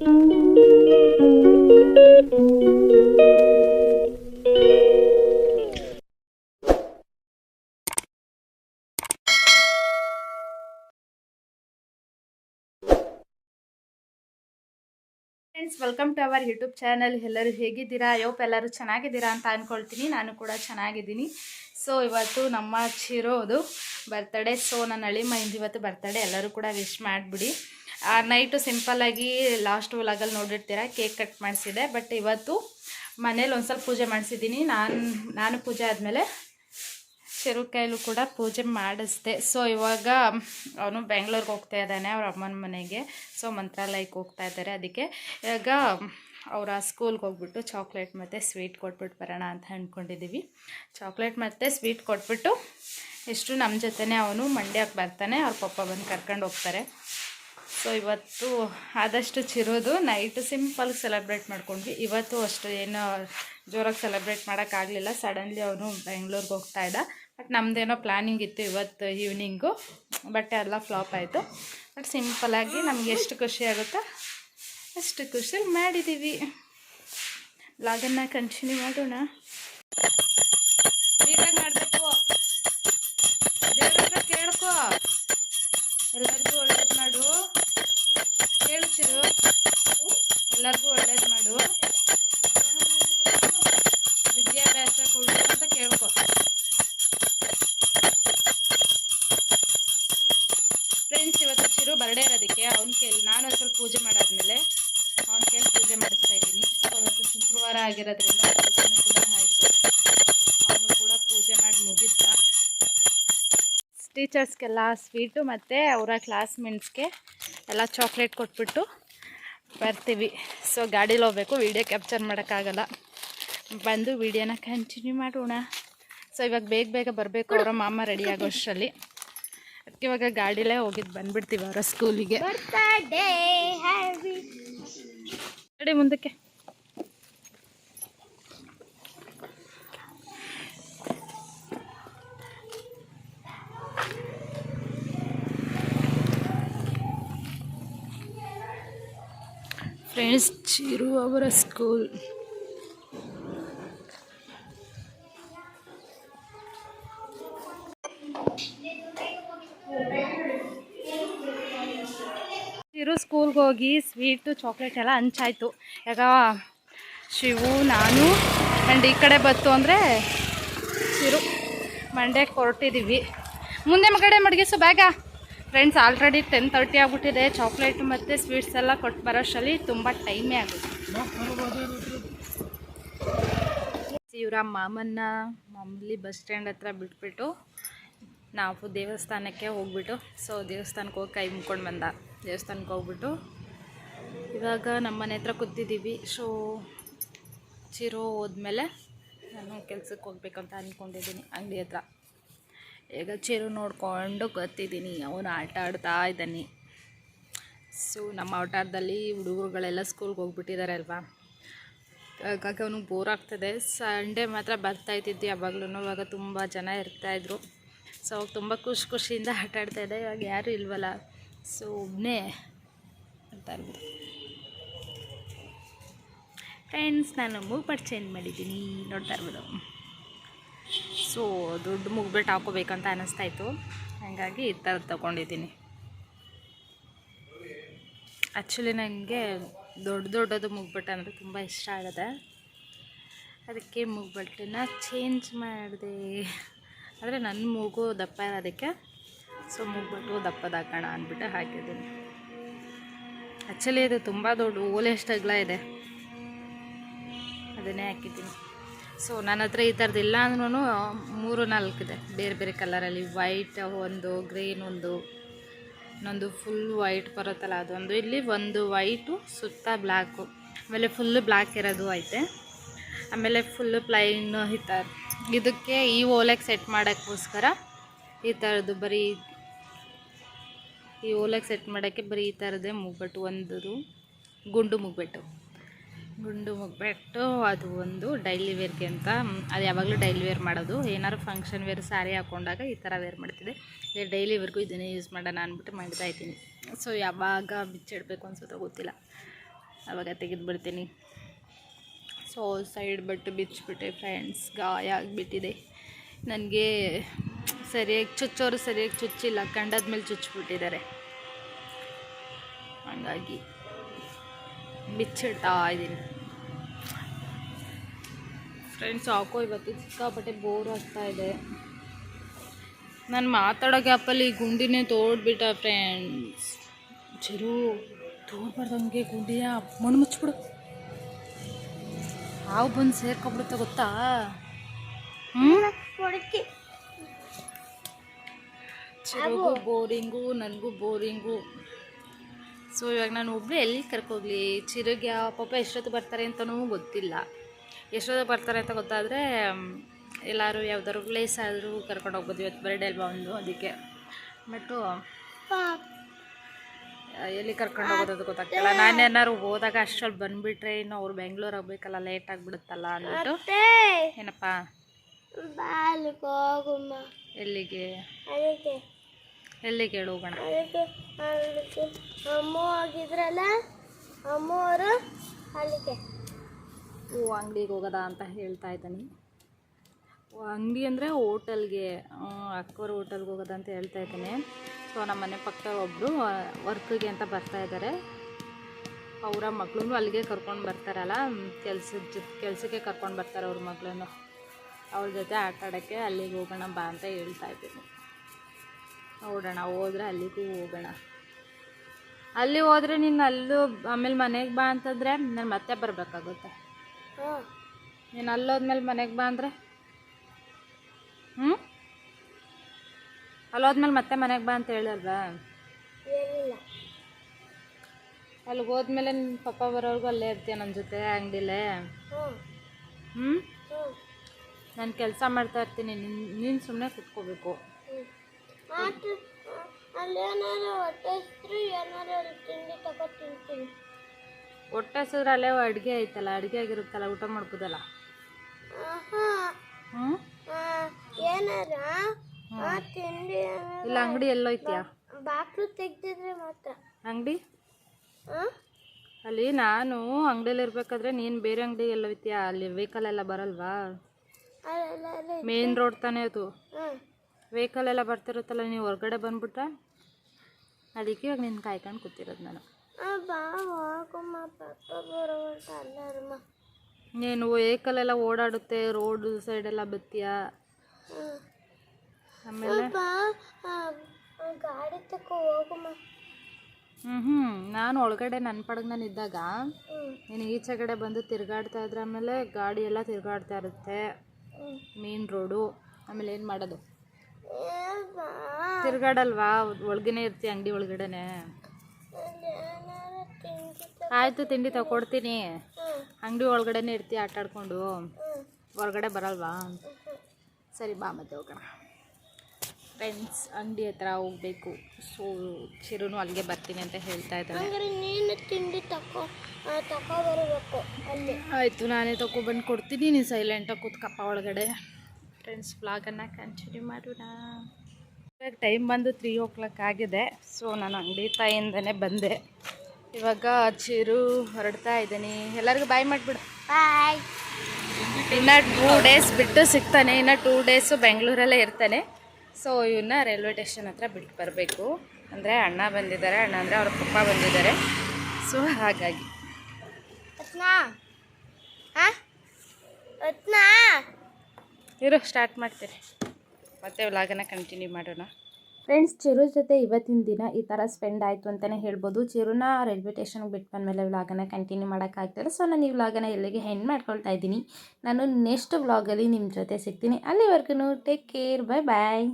Friends welcome to our YouTube channel ಎಲ್ಲರೂ ಹೇಗಿದ್ದೀರಾ? ಯೋಪ್ ಎಲ್ಲರೂ ಚೆನ್ನಾಗಿದ್ದೀರಾ ಅಂತ ಅಂದ್ಕೊಳ್ತೀನಿ ನಾನು ಕೂಡ ಚೆನ್ನಾಗಿದ್ದೀನಿ. ಸೊ ಇವತ್ತು ನಮ್ಮ ಚಿರೋದು ಬರ್ತಡೇ ಸೊ ನನ್ನ ಅಳಿ ಮೈಂದು ಇವತ್ತು ಬರ್ತಡೇ ಎಲ್ಲರೂ ಕೂಡ ವಿಶ್ ಮಾಡಿಬಿಡಿ. ನೈಟು ಸಿಂಪಲ್ಲಾಗಿ ಲಾಸ್ಟ್ ವ್ಲಾಗಲ್ಲಿ ನೋಡಿರ್ತೀರ, ಕೇಕ್ ಕಟ್ ಮಾಡಿಸಿದೆ. ಬಟ್ ಇವತ್ತು ಮನೇಲಿ ಒಂದು ಸ್ವಲ್ಪ ಪೂಜೆ ಮಾಡಿಸಿದ್ದೀನಿ ನಾನು ನಾನು ಪೂಜೆ ಆದಮೇಲೆ ಚಿರು ಕೂಡ ಪೂಜೆ ಮಾಡಿಸ್ದೆ. ಸೊ ಇವಾಗ ಅವನು ಬೆಂಗಳೂರಿಗೆ ಹೋಗ್ತಾ ಇದ್ದಾನೆ, ಅವ್ರ ಅಮ್ಮನ ಮನೆಗೆ. ಸೊ ಮಂತ್ರಾಲಯಕ್ಕೆ ಹೋಗ್ತಾ ಇದ್ದಾರೆ. ಅದಕ್ಕೆ ಇವಾಗ ಅವರ ಸ್ಕೂಲ್ಗೆ ಹೋಗ್ಬಿಟ್ಟು ಚಾಕ್ಲೇಟ್ ಮತ್ತು ಸ್ವೀಟ್ ಕೊಟ್ಬಿಟ್ಟು ಬರೋಣ ಅಂತ ಅಂದ್ಕೊಂಡಿದ್ದೀವಿ ಚಾಕ್ಲೇಟ್ ಮತ್ತು ಸ್ವೀಟ್ ಕೊಟ್ಬಿಟ್ಟು ಎಷ್ಟು ನಮ್ಮ ಜೊತೆನೇ ಅವನು ಮಂಡ್ಯಕ್ಕೆ ಬರ್ತಾನೆ. ಅವ್ರ ಪಪ್ಪ ಬಂದು ಕರ್ಕೊಂಡು ಹೋಗ್ತಾರೆ. ಸೊ ಇವತ್ತು ಆದಷ್ಟು ಚಿರೋದು ನೈಟ್ ಸಿಂಪಲ್ ಸೆಲೆಬ್ರೇಟ್ ಮಾಡ್ಕೊಂಡ್ವಿ. ಇವತ್ತು ಅಷ್ಟು ಏನು ಜೋರಾಗಿ ಸೆಲೆಬ್ರೇಟ್ ಮಾಡೋಕ್ಕಾಗಲಿಲ್ಲ ಸಡನ್ಲಿ ಅವನು ಬೆಂಗ್ಳೂರಿಗೆ ಹೋಗ್ತಾ ಇದ್ದ. ಬಟ್ ನಮ್ಮದೇನೋ ಪ್ಲ್ಯಾನಿಂಗ್ ಇತ್ತು ಇವತ್ತು ಈವ್ನಿಂಗು ಬಟ್ ಎಲ್ಲ ಫ್ಲಾಪ್ ಆಯಿತು. ಬಟ್ ಸಿಂಪಲಾಗಿ ನಮ್ಗೆ ಎಷ್ಟು ಖುಷಿ ಆಗುತ್ತೋ ಅಷ್ಟು ಖುಷಿಯಲ್ಲಿ ಮಾಡಿದ್ದೀವಿ ಲಾಗನ್ನ ಕಂಟಿನ್ಯೂ ಮಾಡೋಣ. ನೀಟಾಗಿ ಮಾಡಬೇಕು. ದೇವ್ರ ಎಲ್ಲರಿಗೂ ಪೂಜೆ ಮಾಡಿಸ್ತಾ ಇದ್ದೀನಿ. ಸೊ ಶುಕ್ರವಾರ ಆಗಿರೋದ್ರಿಂದ ಪೂಜೆನೂ ಕೂಡ ಆಯಿತು. ಅವನು ಕೂಡ ಪೂಜೆ ಮಾಡಿ ಮುಗಿಸ್ತಾ ಟೀಚರ್ಸ್ಗೆಲ್ಲ ಸ್ವೀಟು ಮತ್ತು ಅವರ ಕ್ಲಾಸ್ಮೇಟ್ಸ್ಗೆ ಎಲ್ಲ ಚಾಕ್ಲೇಟ್ ಕೊಟ್ಬಿಟ್ಟು ಬರ್ತೀವಿ. ಸೊ ಗಾಡೀಲಿ ಹೋಗ್ಬೇಕು. ವೀಡಿಯೋ ಕ್ಯಾಪ್ಚರ್ ಮಾಡೋಕ್ಕಾಗಲ್ಲ. ಬಂದು ವೀಡಿಯೋನ ಕಂಟಿನ್ಯೂ ಮಾಡೋಣ. ಸೊ ಇವಾಗ ಬೇಗ ಬೇಗ ಬರಬೇಕು. ಅವರ ಮಾಮ ರೆಡಿ ಆಗೋ ಅಷ್ಟರಲ್ಲಿ. ಅದಕ್ಕೆ ಇವಾಗ ಗಾಡಿಲೇ ಹೋಗಿದ್ದು ಬಂದ್ಬಿಡ್ತೀವಿ ಅವರ ಸ್ಕೂಲಿಗೆ ರೆಡಿ ಮುಂದಕ್ಕೆ. ಫ್ರೆಂಡ್ಸ್ ಚಿರು ಅವರ ಸ್ಕೂಲ್ ಚಿರು ಸ್ಕೂಲ್ಗೆ ಹೋಗಿ ಸ್ವೀಟು ಚಾಕ್ಲೇಟ್ ಎಲ್ಲ ಹಂಚಾಯ್ತು. ಯಾಕ ಶಿವು, ನಾನು ಆ್ಯಂಡ್ ಈ ಕಡೆ ಬತ್ತು ಅಂದರೆ ಚಿರು ಮಂಡೆ ಹೊರಟಿದ್ದೀವಿ ಮುಂದೆ ಮಗಡೆ ಮಡಗಿಸು ಬೇಗ ಫ್ರೆಂಡ್ಸ್ ಆಲ್ರೆಡಿ ಟೆನ್ ತರ್ಟಿ ಆಗ್ಬಿಟ್ಟಿದೆ. ಚಾಕ್ಲೇಟ್ ಮತ್ತು ಸ್ವೀಟ್ಸ್ ಎಲ್ಲ ಕೊಟ್ಟು ಬರೋಷ್ಟರಲ್ಲಿ ತುಂಬ ಟೈಮೇ ಆಗುತ್ತೆ. ಇವರ ಮಾಮನ್ನ ಮಾಮೂಲಿ ಬಸ್ ಸ್ಟ್ಯಾಂಡ್ ಹತ್ರ ಬಿಟ್ಬಿಟ್ಟು ನಾವು ದೇವಸ್ಥಾನಕ್ಕೆ ಹೋಗ್ಬಿಟ್ಟು ಸೊ ದೇವಸ್ಥಾನಕ್ಕೆ ಹೋಗಿ ಕೈ ಮುಕ್ಕೊಂಡು ಬಂದ. ದೇವಸ್ಥಾನಕ್ಕೆ ಹೋಗ್ಬಿಟ್ಟು ಇವಾಗ ನಮ್ಮ ಮನೆ ಹತ್ರ ಕೂತಿದ್ದೀವಿ. ಸೊ ಚಿರೋ ಹೋದ್ಮೇಲೆ ನಾನು ಕೆಲ್ಸಕ್ಕೆ ಹೋಗ್ಬೇಕಂತ ಅಂದ್ಕೊಂಡಿದ್ದೀನಿ ಅಂಗಡಿ ಹತ್ರ. ಈಗ ಚಿರು ನೋಡಿಕೊಂಡು ಗೊತ್ತಿದ್ದೀನಿ ಅವನು ಆಟ ಆಡ್ತಾ ಇದ್ದಾನೆ. ಸೊ ನಮ್ಮ ಆಟದಲ್ಲಿ ಹುಡುಗರುಗಳೆಲ್ಲ ಸ್ಕೂಲ್ಗೆ ಹೋಗ್ಬಿಟ್ಟಿದ್ದಾರೆ ಅಲ್ವಾ? ಹಾಗಾಗಿ ಅವನಿಗೆ ಬೋರ್ ಆಗ್ತದೆ. ಸಂಡೇ ಮಾತ್ರ ಬರ್ತಾ ಇದ್ದಿದ್ದು ಯಾವಾಗಲೂ ಇವಾಗ ತುಂಬ ಜನ ಇರ್ತಾಯಿದ್ರು ಸೊ ಅವಾಗ ತುಂಬ ಖುಷಿ ಖುಷಿಯಿಂದ ಆಟ ಆಡ್ತಾಯಿದ್ದೆ ಇವಾಗ ಯಾರೂ ಇಲ್ವಲ್ಲ? ಸೊ ಒಬ್ಬನೇ ಅಂತ ಇರ್ಬೋದು ಫ್ರೆಂಡ್ಸ್ ನಾನು ಮೂಗ್ಬಟ್ ಚೇಂಜ್ ಮಾಡಿದ್ದೀನಿ. ನೋಡ್ತಾ ಇರ್ಬೋದು. ಸೊ, ದೊಡ್ಡ ಮುಗ್ಬಿಟ್ಟು ಹಾಕೋಬೇಕಂತ ಅನ್ನಿಸ್ತಾ ಇತ್ತು. ಹಾಗಾಗಿ ಈ ಥರದ್ದು ತೊಗೊಂಡಿದ್ದೀನಿ. ಆ್ಯಕ್ಚುಲಿ ನನಗೆ ದೊಡ್ಡ ದೊಡ್ಡದು ಮುಗ್ಬಿಟ್ಟು ಅಂದರೆ ತುಂಬ ಇಷ್ಟ ಆಗುತ್ತೆ. ಅದಕ್ಕೆ ಮುಗ್ಬಟ್ಟನ್ನ ಚೇಂಜ್ ಮಾಡಿದೆ. ಆದರೆ ನನ್ನ ಮೂಗು ದಪ್ಪ ಇರೋದಕ್ಕೆ ಸೊ ಮುಗ್ಬಿಟ್ಟು ದಪ್ಪದ ಹಾಕೋಣ ಅಂದ್ಬಿಟ್ಟು ಹಾಕಿದ್ದೀನಿ. ಆ್ಯಕ್ಚುಲಿ ಇದು ತುಂಬ ದೊಡ್ಡ ಓಲೆ ಅಗಲ ಇದೆ. ಅದನ್ನೇ ಹಾಕಿದ್ದೀನಿ. ಸೊ ನನ್ನ ಹತ್ರ ಈ ಥರದ್ದು ಇಲ್ಲ ಅಂದ್ರೂ ಮೂರು, ನಾಲ್ಕು ಇದೆ. ಬೇರೆ ಬೇರೆ ಕಲರಲ್ಲಿ ವೈಟ್ ಒಂದು ಗ್ರೀನ್ ಒಂದು, ಇನ್ನೊಂದು ಫುಲ್ ವೈಟ್ ಬರುತ್ತಲ್ಲ ಅದೊಂದು. ಇಲ್ಲಿ ಒಂದು ವೈಟು ಸುತ್ತ ಬ್ಲ್ಯಾಕು ಆಮೇಲೆ ಫುಲ್ಲು ಬ್ಲ್ಯಾಕ್ ಇರೋದು ಐತೆ. ಆಮೇಲೆ ಫುಲ್ಲು ಪ್ಲೈನ್ ಈ ಥರ ಇದಕ್ಕೆ ಈ ಓಲೆಗೆ ಸೆಟ್ ಮಾಡೋಕ್ಕೋಸ್ಕರ ಈ ಥರದ್ದು ಬರೀ ಈ ಓಲೆಗೆ ಸೆಟ್ ಮಾಡೋಕ್ಕೆ ಬರೀ ಈ ಥರದ್ದೇ ಮುಗ್ಬೆಟ್ಟು ಒಂದು ಗುಂಡು ಮುಗ್ಬೆಟ್ಟು. ಗುಂಡು ಮುಗ್ಬೆಟ್ಟು ಅದು ಒಂದು ಡೈಲಿ ವೇರ್ಗೆ ಅಂತ ಅದು ಯಾವಾಗಲೂ ಡೈಲಿ ವೇರ್ ಮಾಡೋದು. ಏನಾದ್ರು ಫಂಕ್ಷನ್ ವೇರ್ ಸ್ಯಾರಿ ಹಾಕೊಂಡಾಗ ಈ ಥರ ವೇರ್ ಮಾಡ್ತಿದ್ದೆ. ಇದೇ ಡೈಲಿ ವೇರ್ಗೂ ಇದನ್ನೇ ಯೂಸ್ ಮಾಡೋಣ ಅಂದ್ಬಿಟ್ಟು ಮಾಡ್ತಾ ಇದ್ದೀನಿ. ಸೊ ಯಾವಾಗ ಬಿಚ್ಚಿಡಬೇಕು ಅನ್ಸುತ್ತೋ ಗೊತ್ತಿಲ್ಲ. ಆವಾಗ ತೆಗೆದುಬಿಡ್ತೀನಿ ಸೊ ಸೈಡ್ ಬಟ್ಟು ಬಿಚ್ಚಿಬಿಟ್ಟೆ ಫ್ರೆಂಡ್ಸ್ ಗಾಯ ಆಗಿಬಿಟ್ಟಿದೆ. ನನಗೆ ಸರಿಯಾಗಿ ಚುಚ್ಚೋರು ಸರಿಯಾಗಿ ಚುಚ್ಚಿಲ್ಲ ಕಂಡದ ಮೇಲೆ ಚುಚ್ಚಿಬಿಟ್ಟಿದ್ದಾರೆ. ಹಂಗಾಗಿ ಬಿಚ್ಚಿಡ್ತಾ ಇದ್ದೀನಿ. ಫ್ರೆಂಡ್ಸ್ ಹಾಕೋ ಇವತ್ತು ಸಿಕ್ಕಾಪಟ್ಟೆ ಬೋರ್ ಆಗ್ತಾ ಇದೆ. ನಾನು ಮಾತಾಡೋ ಗ್ಯಾಪಲ್ಲಿ ಗುಂಡಿನೇ ತೋಡ್ಬಿಟ್ಟ ಫ್ರೆಂಡ್ಸ್ ಚಿರು ತೋಡ್ಬಾರ್ದಂಗೆ ಗುಂಡಿಯ ಮಣ್ಣು ಮುಚ್ಚಿಬಿಡು. ಹಾವು ಬಂದು ಸೇರ್ಕೊಬಿಡುತ್ತೆ ಗೊತ್ತಾ? ಹ್ಞೂ ಚಿರುಗೂ ಬೋರಿಂಗು ನನಗೂ ಬೋರಿಂಗು. ಸೊ ಇವಾಗ ನಾನು ಒಬ್ಬಳು ಎಲ್ಲಿ ಕರ್ಕೋಗ್ಲಿ ಚಿರಗೆ ಯಾವ ಪಾಪ ಎಷ್ಟೊತ್ತು ಬರ್ತಾರೆ ಅಂತಲೂ ಗೊತ್ತಿಲ್ಲ. ಎಷ್ಟೊತ್ತು ಬರ್ತಾರೆ ಅಂತ ಗೊತ್ತಾದರೆ ಎಲ್ಲರೂ ಯಾವ್ದಾದ್ರು ಪ್ಲೇಸ್ ಆದರೂ ಕರ್ಕೊಂಡು ಹೋಗ್ಬೋದು. ಇವತ್ತು ಬರ್ಡೇ ಅಲ್ವಾ ಒಂದು ಅದಕ್ಕೆ. ಬಟ್ಟು ಎಲ್ಲಿ ಕರ್ಕೊಂಡು ಹೋಗೋದು ಅದು ಗೊತ್ತಾಗ್ತಿಲ್ಲ. ನಾನು ಏನಾದ್ರು ಹೋದಾಗ ಅಷ್ಟಲ್ಲಿ ಬಂದುಬಿಟ್ರೆ ಇನ್ನು ಅವ್ರು ಬೆಂಗ್ಳೂರು ಹೋಗ್ಬೇಕಲ್ಲ ಲೇಟ್ ಆಗಿಬಿಡುತ್ತಲ್ಲ ಅಂದ್ಬಿಟ್ಟು. ಏನಪ್ಪ? ಎಲ್ಲಿಗೆ? ಹೇಳು ಹೋಗೋಣ ಅದಕ್ಕೆ ಅದಕ್ಕೆ ಅಮ್ಮ ಹೋಗಿದ್ರಲ್ಲ ಅಮ್ಮವರು ಅಲ್ಲಿಗೆ. ಓ ಅಂಗಡಿಗೆ ಹೋಗೋದ ಅಂತ ಹೇಳ್ತಾ ಇದ್ದಾನೆ. ಅಂಗಡಿ ಅಂದರೆ ಹೋಟೆಲ್ಗೆ ಅಕ್ಕವ್ರ ಹೋಟೆಲ್ಗೆ ಹೋಗೋದ ಅಂತ ಹೇಳ್ತಾ ಇದ್ದಾನೆ. ಸೊ ನಮ್ಮ ಮನೆ ಪಕ್ಕ ಒಬ್ಬರು ವರ್ಕಿಗೆ ಅಂತ ಬರ್ತಾ ಇದ್ದಾರೆ. ಅವರ ಮಗಳೂ ಅಲ್ಲಿಗೆ ಕರ್ಕೊಂಡು ಬರ್ತಾರಲ್ಲ ಕೆಲ್ಸದ ಜೊತೆ ಕೆಲಸಕ್ಕೆ ಕರ್ಕೊಂಡು ಬರ್ತಾರೆ ಅವ್ರ ಮಗಳನ್ನು. ಅವ್ರ ಜೊತೆ ಆಟ ಆಡೋಕ್ಕೆ ಅಲ್ಲಿಗೆ ಹೋಗೋಣ ಬಾ ಅಂತ ಹೇಳ್ತಾ ಇದ್ದೀನಿ. ನೋಡೋಣ ಹೋದ್ರೆ ಅಲ್ಲಿಗೂ ಹೋಗೋಣ. ಅಲ್ಲಿ ಹೋದ್ರೆ ನೀನು ಅಲ್ಲೂ ಆಮೇಲೆ ಮನೆಗೆ ಬಾ ಅಂತಂದರೆ ನಾನು ಮತ್ತೆ ಬರಬೇಕಾಗುತ್ತೆ. ನೀನು ಅಲ್ಲೋದ್ಮೇಲೆ ಮನೆಗೆ ಬಾ ಅಂದರೆ? ಹ್ಞೂ ಅಲ್ಲೋದ್ಮೇಲೆ ಮತ್ತೆ ಮನೆಗೆ ಬಾ ಅಂತ ಹೇಳಲ್ವಾ? ಅಲ್ಲಿ ಅಲ್ಲಿಗೆ ಹೋದ್ಮೇಲೆ ನಿನ್ನ ಪಪ್ಪ ಬರೋರ್ಗು ಅಲ್ಲೇ ಇರ್ತೀಯ ನನ್ನ ಜೊತೆ ಅಂಗಡಿಲೇ? ಹ್ಞೂ. ನಾನು ಕೆಲಸ ಮಾಡ್ತಾ ಇರ್ತೀನಿ ನಿನ್ನ ನೀನು ಸುಮ್ಮನೆ ಕುತ್ಕೋಬೇಕು. ಹೊಟ್ಟೆ ಹಸ್ರು ಏನಾರು ಅಲ್ಲಿ ತಿಂಡಿ ತಗೋ ತಿಂತೀನಿ. ಹೊಟ್ಟೆ ಹಸಿದ್ರೆ ಅಲ್ಲೇ ಅಡುಗೆ ಐತಲ್ಲ ಅಡುಗೆ ಆಗಿರುತ್ತಲ್ಲ ಊಟ ಮಾಡ್ಬೋದಲ್ಲ? ಹ್ಞೂ ಏನಾರ? ಆ ತಿಂಡಿ ಇಲ್ಲ ಅಂಗಡಿ ಎಲ್ಲೋಯ್ತೀಯಾ? ಬಾಕ್ಲು ತೆಗ್ದಿದ್ರೆ ಮಾತ್ರ. ಅಂಗಡಿ? ಅಲ್ಲಿ ನಾನು ಅಂಗಡಿಯಲ್ಲಿ ಇರ್ಬೇಕಾದ್ರೆ ನೀನು ಬೇರೆ ಅಂಗಡಿ ಎಲ್ಲೋಯ್ತೀಯಾ? ಅಲ್ಲಿ ವೆಹಿಕಲ್ ಎಲ್ಲ ಬರಲ್ವಾ? ಮೇನ್ ರೋಡ್ ತಾನೇ ಅದು. ವೆಹಿಕಲ್ ಎಲ್ಲ ಬರ್ತಿರುತ್ತಲ್ಲ ನೀವು ಹೊರಗಡೆ ಬಂದ್ಬಿಟ್ರೆ ಅದಕ್ಕೆ ಇವಾಗ ನಿನ್ನ ಕಾಯ್ಕೊಂಡು ಕೂತಿರೋದು ನಾನು. ನೀನು ವೆಹಿಕಲ್ ಎಲ್ಲ ಓಡಾಡುತ್ತೆ ರೋಡ್ ಸೈಡೆಲ್ಲ ಬತ್ತೀಯಾ? ಆಮೇಲೆ? ಗಾಡಿ ಹೋಗಮ್ಮ. ಹ್ಞೂ ನಾನು ಒಳಗಡೆ ನನ್ನ ಪಡಗ್ ನಾನು ಇದ್ದಾಗ ನೀನು ಈಚೆ ಕಡೆ ಬಂದು ತಿರುಗಾಡ್ತಾ ಇದ್ರೆ ಆಮೇಲೆ ಗಾಡಿ ಎಲ್ಲ ತಿರುಗಾಡ್ತಾ ಇರುತ್ತೆ. ಮೇನ್ ರೋಡು ಆಮೇಲೆ ಏನು ಮಾಡೋದು? ತಿರುಗಾಡಲ್ವಾ? ಒಳಗೇನೆ ಇರ್ತಿ ಅಂಗಡಿ ಒಳಗಡೆನೆ. ಆಯ್ತು ತಿಂಡಿ ತಗೊಡ್ತೀನಿ ಅಂಗಡಿ ಒಳಗಡೆನೆ ಇರ್ತಿ ಆಟ ಆಡ್ಕೊಂಡು ಹೊರಗಡೆ ಬರಲ್ವಾ? ಸರಿ ಬಾ ಮತ್ತೆ ಹೋಗೋಣ. ಫ್ರೆಂಡ್ಸ್ ಅಂಗಡಿ ಹತ್ರ ಹೋಗಬೇಕು. ಸೊ ಚಿರುನು ಅಲ್ಲಿಗೆ ಬರ್ತೀನಿ ಅಂತ ಹೇಳ್ತಾ ಇದ್ದಾರೆ ಆಯ್ತು ನೀನು ತಿಂಡಿ ತಕೋ ತಕೋ ಬರಬೇಕು ಅಲ್ಲಿ. ಆಯಿತು ನಾನೇ ತಗೊಬಂದು ಕೊಡ್ತೀನಿ. ನೀನು ಸೈಲೆಂಟಾಗಿ ಕೂತ್ಕಪ್ಪ ಒಳಗಡೆ. ಫ್ರೆಂಡ್ಸ್ ಬ್ಲಾಗನ್ನು ಕಂಟಿನ್ಯೂ ಮಾಡೋಣ. ಇವಾಗ ಟೈಮ್ ಬಂದು ತ್ರೀ ಓ ಕ್ಲಾಕ್ ಆಗಿದೆ. ಸೊ ನಾನು ಅಂಗಡಿ ತಾಯಿಂದನೇ ಬಂದೆ. ಇವಾಗ ಚಿರು ಹೊರಡ್ತಾ ಇದ್ದೀನಿ. ಎಲ್ಲರಿಗೂ ಬಾಯ್ ಮಾಡಿಬಿಡು. ಬಾಯ್ ಇನ್ನು ಟೂ ಡೇಸ್ ಬಿಟ್ಟು ಸಿಗ್ತಾನೆ. ಇನ್ನು ಟೂ ಡೇಸು ಬೆಂಗಳೂರಲ್ಲೇ ಇರ್ತಾನೆ. ಸೊ ಇವನ್ನ ರೈಲ್ವೆ ಸ್ಟೇಷನ್ ಹತ್ರ ಬಿಟ್ಟು ಬರಬೇಕು. ಅಂದರೆ ಅಣ್ಣ ಬಂದಿದ್ದಾರೆ. ಅಣ್ಣ ಅಂದರೆ ಅವ್ರ ಪಪ್ಪ ಬಂದಿದ್ದಾರೆ. ಸೊ ಹಾಗಾಗಿ. ಅತ್ನಾ ಹಾಂ? ಅತ್ನಾ ಇರು ಸ್ಟಾರ್ಟ್ ಮಾಡ್ತೀನಿ ಮತ್ತೆ ವ್ಲಾಗನ್ನು ಕಂಟಿನ್ಯೂ ಮಾಡೋಣ. ಫ್ರೆಂಡ್ಸ್ ಚಿರು ಜೊತೆ ಇವತ್ತಿನ ದಿನ ಈ ಥರ ಸ್ಪೆಂಡ್ ಆಯಿತು ಅಂತಲೇ ಹೇಳ್ಬೋದು. ಚಿರುನ ರೈಲ್ವೆ ಸ್ಟೇಷನ್ಗೆ ಬಿಟ್ಟು ಬಂದಮೇಲೆ ವ್ಲಾಗನ್ನು ಕಂಟಿನ್ಯೂ ಮಾಡೋಕ್ಕಾಗ್ತಿಲ್ಲ ಸೊ ನಾನು ಈ ವ್ಲಾಗನ್ನು ಎಲ್ಲಿಗೆ ಹೆಣ್ಣು ಮಾಡ್ಕೊಳ್ತಾ ಇದ್ದೀನಿ. ನಾನು ನೆಕ್ಸ್ಟ್ ವ್ಲಾಗಲ್ಲಿ ನಿಮ್ಮ ಜೊತೆ ಸಿಗ್ತೀನಿ. ಅಲ್ಲಿವರೆಗೂ ಟೇಕ್ ಕೇರ್ ಬಾಯ್ ಬಾಯ್